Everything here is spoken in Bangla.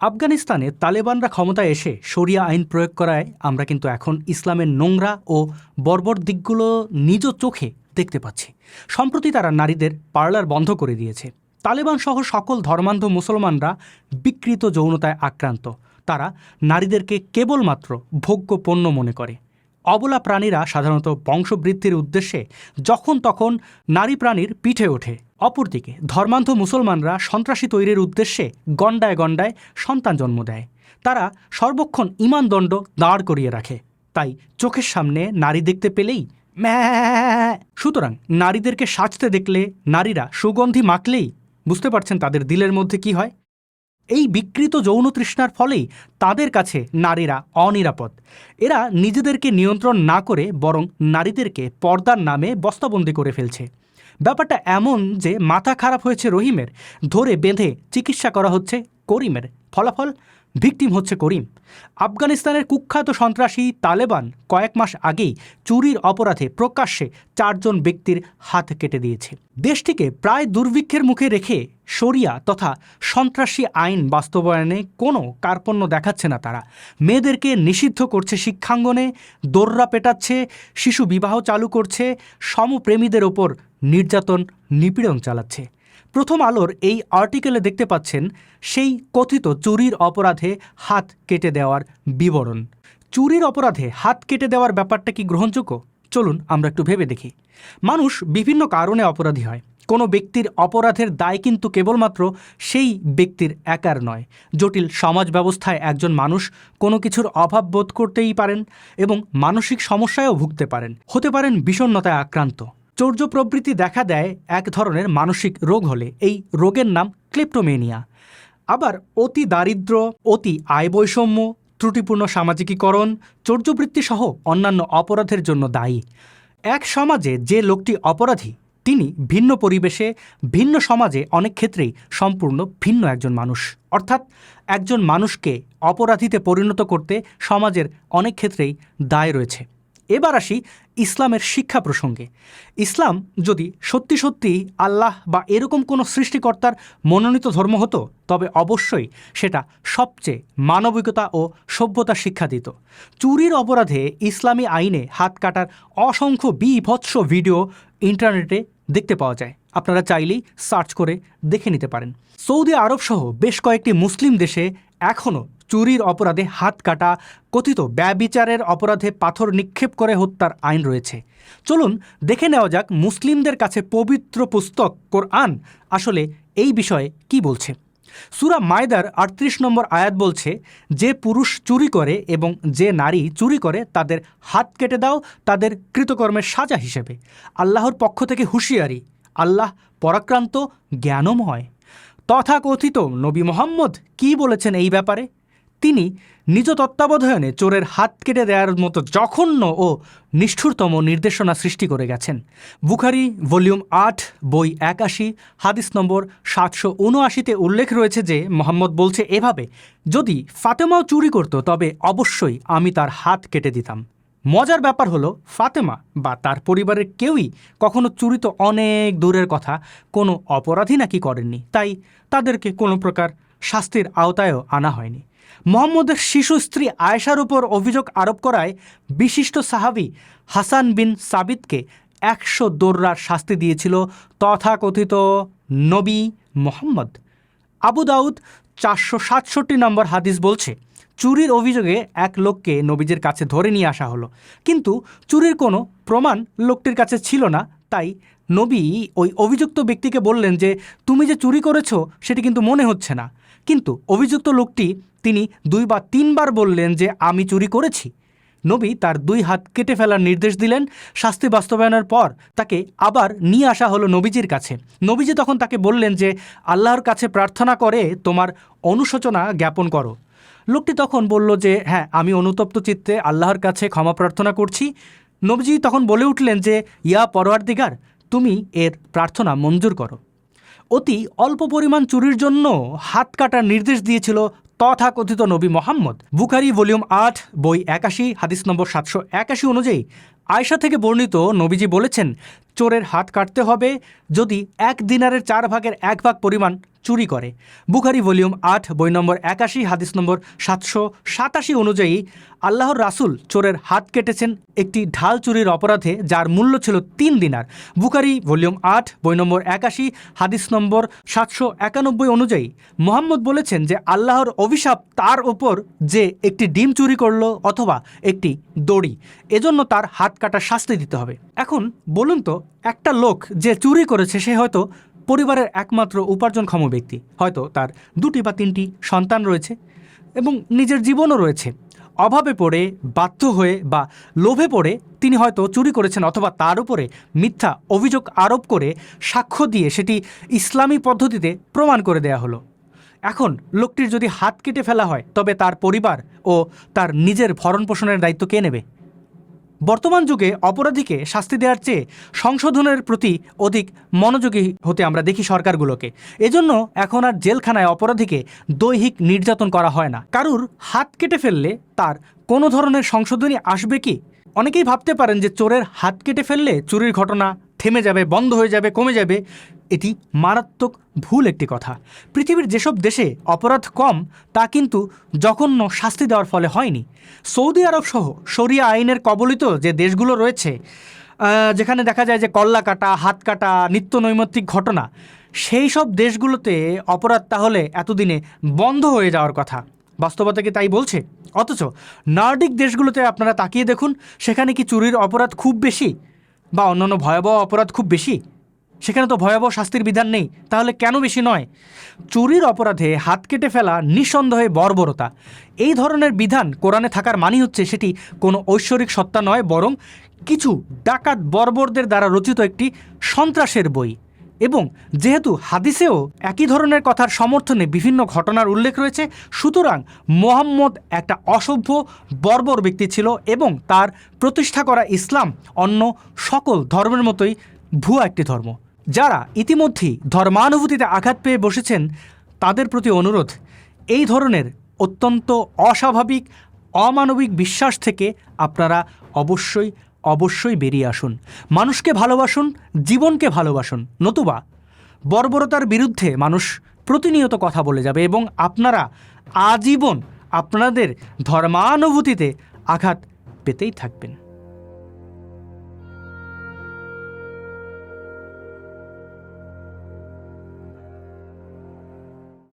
আফগানিস্তানে তালেবানরা ক্ষমতায় এসে শরিয়া আইন প্রয়োগ করায় আমরা কিন্তু এখন ইসলামের নোংরা ও বর্বর দিকগুলো নিজ চোখে দেখতে পাচ্ছি। সম্প্রতি তারা নারীদের পার্লার বন্ধ করে দিয়েছে। তালেবান সহ সকল ধর্মান্ধ মুসলমানরা বিকৃত যৌনতায় আক্রান্ত। তারা নারীদেরকে কেবলমাত্র ভোগ্য পণ্য মনে করে। অবলা প্রাণীরা সাধারণত বংশবৃদ্ধির উদ্দেশ্যে যখন তখন নারী প্রাণীর পিঠে ওঠে। অপরদিকে ধর্মান্ধ মুসলমানরা সন্ত্রাসী তৈরির উদ্দেশ্যে গণ্ডায় গণ্ডায় সন্তান জন্ম দেয়। তারা সর্বক্ষণ ইমানদণ্ড দাঁড় করিয়ে রাখে। তাই চোখের সামনে নারী দেখতে পেলেই সুতরাং নারীদেরকে সাজতে দেখলে নারীরা সুগন্ধি মাখলেই বুঝতে পারছেন তাদের দিলের মধ্যে কি হয়। এই বিকৃত যৌন তৃষ্ণার ফলেই তাদের কাছে নারীরা অনিরাপদ। এরা নিজেদেরকে নিয়ন্ত্রণ না করে বরং নারীদেরকে পর্দার নামে বস্তাবন্দি করে ফেলছে। ব্যাপারটা এমন যে মাথা খারাপ হয়েছে রহিমের, ধরে বেঁধে চিকিৎসা করা হচ্ছে করিমের। ফলাফল, ভিকটিম হচ্ছে করিম। আফগানিস্তানের কুখ্যাত সন্ত্রাসী তালেবান কয়েক মাস আগেই চুরির অপরাধে প্রকাশ্যে চারজন ব্যক্তির হাত কেটে দিয়েছে। দেশটিকে প্রায় দুর্ভিক্ষের মুখে রেখে শরিয়া তথা সন্ত্রাসী আইন বাস্তবায়নে কোনো কার্পণ্য দেখাচ্ছে না তারা। মেয়েদেরকে নিষিদ্ধ করছে শিক্ষাঙ্গনে, দোররা পেটাচ্ছে, শিশু বিবাহ চালু করছে, সমপ্রেমীদের ওপর নির্যাতন নিপীড়ন চালাচ্ছে। প্রথম আলোর এই আর্টিকেলে দেখতে পাচ্ছেন সেই কথিত চুরির অপরাধে হাত কেটে দেওয়ার বিবরণ। চুরির অপরাধে হাত কেটে দেওয়ার ব্যাপারটা কি গ্রহণযোগ্য? চলুন আমরা একটু ভেবে দেখি। মানুষ বিভিন্ন কারণে অপরাধী হয়। কোনো ব্যক্তির অপরাধের দায় কিন্তু কেবলমাত্র সেই ব্যক্তির একার নয়। জটিল সমাজ ব্যবস্থায় একজন মানুষ কোনো কিছুর অভাব বোধ করতেই পারেন এবং মানসিক সমস্যায়ও ভুগতে পারেন। হতে পারেন বিষণ্ণতায় আক্রান্ত। চৌর্য প্রবৃত্তি দেখা দেয় এক ধরনের মানসিক রোগ হলে, এই রোগের নাম ক্লিপ্টোমেনিয়া আবার অতি দারিদ্র, অতি আয় বৈষম্য ত্রুটিপূর্ণ সামাজিকীকরণ চৌর্যবৃত্তি সহ অন্যান্য অপরাধের জন্য দায়ী। এক সমাজে যে লোকটি অপরাধী, তিনি ভিন্ন পরিবেশে, ভিন্ন সমাজে অনেক ক্ষেত্রেই সম্পূর্ণ ভিন্ন একজন মানুষ। অর্থাৎ একজন মানুষকে অপরাধীতে পরিণত করতে সমাজের অনেক ক্ষেত্রেই দায় রয়েছে। এবার আসি ইসলামের শিক্ষা প্রসঙ্গে। ইসলাম যদি সত্যি সত্যি আল্লাহ বা এরকম কোনো সৃষ্টিকর্তার মনোনীত ধর্ম হতো, তবে অবশ্যই সেটা সবচেয়ে মানবিকতা ও সভ্যতা শিক্ষা দিত। চুরির অপরাধে ইসলামী আইনে হাত কাটার অসংখ্য বিভৎস ভিডিও ইন্টারনেটে দেখতে পাওয়া যায়। আপনারা চাইলেই সার্চ করে দেখে নিতে পারেন। সৌদি আরব সহ বেশ কয়েকটি মুসলিম দেশে এখনও চুরির অপরাধে হাত কাটা, কথিত ব্যবিচারের অপরাধে পাথর নিক্ষেপ করে হত্যার আইন রয়েছে। চলুন দেখে নেওয়া যাক মুসলিমদের কাছে পবিত্র পুস্তক কোরআন আসলে এই বিষয়ে কি বলছে। সুরা মায়দার আটত্রিশ নম্বর আয়াত বলছে, যে পুরুষ চুরি করে এবং যে নারী চুরি করে তাদের হাত কেটে দাও, তাদের কৃতকর্মের সাজা হিসেবে। আল্লাহর পক্ষ থেকে হুঁশিয়ারি, আল্লাহ পরাক্রান্ত, জ্ঞানময়। তথাকথিত নবী মোহাম্মদ কি বলেছেন এই ব্যাপারে? তিনি নিজ তত্ত্বাবধানে চোরের হাত কেটে দেওয়ার মতো জঘন্য ও নিষ্ঠুরতম নির্দেশনা সৃষ্টি করে গেছেন। বুখারি, ভলিউম আট, বই একাশি, হাদিস নম্বর সাতশো উনআশিতে উল্লেখ রয়েছে যে মোহাম্মদ বলছে এভাবে, যদি ফাতেমাও চুরি করত, তবে অবশ্যই আমি তার হাত কেটে দিতাম। মজার ব্যাপার হলো, ফাতেমা বা তার পরিবারের কেউই কখনো চুরি তো অনেক দূরের কথা, কোনো অপরাধী নাকি করেননি। তাই তাদেরকে কোনো প্রকার শাস্তির আওতায়ও আনা হয়নি। মোহাম্মদের শিশু স্ত্রী আয়েশার উপর অভিযোগ আরোপ করায় বিশিষ্ট সাহাবি হাসান বিন সাবিতকে একশো দোররার শাস্তি দিয়েছিল তথাকথিত নবী মোহাম্মদ। আবু দাউদ চারশো সাতষট্টি নম্বর হাদিস বলছে, চুরির অভিযোগে এক লোককে নবীজের কাছে ধরে নিয়ে আসা হলো। কিন্তু চুরির কোনো প্রমাণ লোকটির কাছে ছিল না, তাই নবী ওই অভিযুক্ত ব্যক্তিকে বললেন যে, তুমি যে চুরি করেছ, সেটি কিন্তু মনে হচ্ছে না। কিন্তু অভিযুক্ত লোকটি তিনি দুই বা তিনবার বললেন যে আমি চুরি করেছি। নবী তার দুই হাত কেটে ফেলার নির্দেশ দিলেন। শাস্তি বাস্তবায়নের পর তাকে আবার নিয়ে আসা হলো নবীজির কাছে। নবীজি তখন তাকে বললেন যে, আল্লাহর কাছে প্রার্থনা করে তোমার অনুশোচনা জ্ঞাপন করো। লোকটি তখন বলল যে হ্যাঁ আমি অনুতপ্ত চিত্তে আল্লাহর কাছে ক্ষমা প্রার্থনা করছি। নবীজি তখন বলে উঠলেন যে, ইয়া পরোয়ার দিগার তুমি এর প্রার্থনা মঞ্জুর করো। অতি অল্প পরিমাণ চুরির জন্য হাত কাটার নির্দেশ দিয়েছিল তথাকথিত নবী মোহাম্মদ। বুখারি, ভলিউম আট, বই একাশি, হাদিস নম্বর সাতশো একাশি অনুযায়ী আয়সা থেকে বর্ণিত নবীজি বলেছেন, চোরের হাত কাটতে হবে, যদি এক দিনারের চার ভাগের এক ভাগ পরিমাণ চুরি করে। বুখারি ভলিউম আট, বই নম্বর একাশি, হাদিস নম্বর সাতশো সাতাশি অনুযায়ী আল্লাহর রাসূল চোরের হাত কেটেছেন একটি ঢাল চুরির অপরাধে যার মূল্য ছিল তিন দিনার। বুখারি ভলিউম আট, বই নম্বর একাশি, হাদিস নম্বর সাতশো একানব্বই অনুযায়ী মোহাম্মদ বলেছেন যে আল্লাহর অভিশাপ তার ওপর যে একটি ডিম চুরি করল অথবা একটি দড়ি, এজন্য তার হাত কাটার শাস্তি দিতে হবে। এখন বলুন তো, একটা লোক যে চুরি করেছে সে হয়তো পরিবারের একমাত্র উপার্জনক্ষম ব্যক্তি। হয়তো তার দুটি বা তিনটি সন্তান রয়েছে এবং নিজের জীবনও রয়েছে। অভাবে পড়ে, বাধ্য হয়ে বা লোভে পড়ে তিনি হয়তো চুরি করেছেন অথবা তার উপরে মিথ্যা অভিযোগ আরোপ করে সাক্ষ্য দিয়ে সেটি ইসলামী পদ্ধতিতে প্রমাণ করে দেয়া হলো। এখন লোকটির যদি হাত কেটে ফেলা হয়, তবে তার পরিবার ও তার নিজের ভরণ পোষণের দায়িত্ব কে নেবে? বর্তমান যুগে অপরাধীকে শাস্তি দেওয়ার চেয়ে সংশোধনের প্রতি অধিক মনোযোগী হতে আমরা দেখি সরকারগুলোকে। এজন্য এখন আর জেলখানায় অপরাধীকে দৈহিক নির্যাতন করা হয় না। কারুর হাত কেটে ফেললে তার কোনো ধরনের সংশোধনী আসবে কি? অনেকেই ভাবতে পারেন যে চোরের হাত কেটে ফেললে চুরির ঘটনা থেমে যাবে, বন্ধ হয়ে যাবে, কমে যাবে। এটি মারাত্মক ভুল একটি কথা। পৃথিবীর যেসব দেশে অপরাধ কম, তা কিন্তু জঘন্য শাস্তি দেওয়ার ফলে হয়নি। সৌদি আরব সহ শরিয়া আইনের কবলিত যে দেশগুলো রয়েছে যেখানে দেখা যায় যে কল্লা কাটা, হাত কাটা, নিত্য নৈমিত্তিক ঘটনা, সেই সব দেশগুলোতে অপরাধ তাহলে এতদিনে বন্ধ হয়ে যাওয়ার কথা। বাস্তবতা কি তাই বলছে? অথচ নর্ডিক দেশগুলোতে আপনারা তাকিয়ে দেখুন, সেখানে কি চুরির অপরাধ খুব বেশি বা অন্যান্য ভয়াবহ অপরাধ খুব বেশি? সেখানে তো ভয়াবহ শাস্তির বিধান নেই, তাহলে কেন বেশি নয়? চুরির অপরাধে হাত কেটে ফেলা নিঃসন্দেহে বর্বরতা। এই ধরনের বিধান কোরআনে থাকার মানি হচ্ছে সেটি কোনো ঐশ্বরিক সত্তা নয়, বরং কিছু ডাকাত বর্বরদের দ্বারা রচিত একটি সন্ত্রাসের বই। এবং যেহেতু হাদিসেও একই ধরনের কথার সমর্থনে বিভিন্ন ঘটনার উল্লেখ রয়েছে, সুতরাং মোহাম্মদ একটা অসভ্য, বর্বর ব্যক্তি ছিল এবং তার প্রতিষ্ঠা করা ইসলাম অন্য সকল ধর্মের মতোই ভুয়া একটি ধর্ম। যারা ইতিমধ্যেই ধর্মানুভূতিতে আঘাত পেয়ে বসেছেন, তাদের প্রতি অনুরোধ, এই ধরনের অত্যন্ত অস্বাভাবিক, অমানবিক বিশ্বাস থেকে আপনারা অবশ্যই অবশ্যই বেরিয়ে আসুন। মানুষকে ভালোবাসুন, জীবনকে ভালোবাসুন, নতুবা বর্বরতার বিরুদ্ধে মানুষ প্রতিনিয়ত কথা বলে যাবে এবং আপনারা আজীবন আপনাদের ধর্মানুভূতিতে আঘাত পেতেই থাকবেন।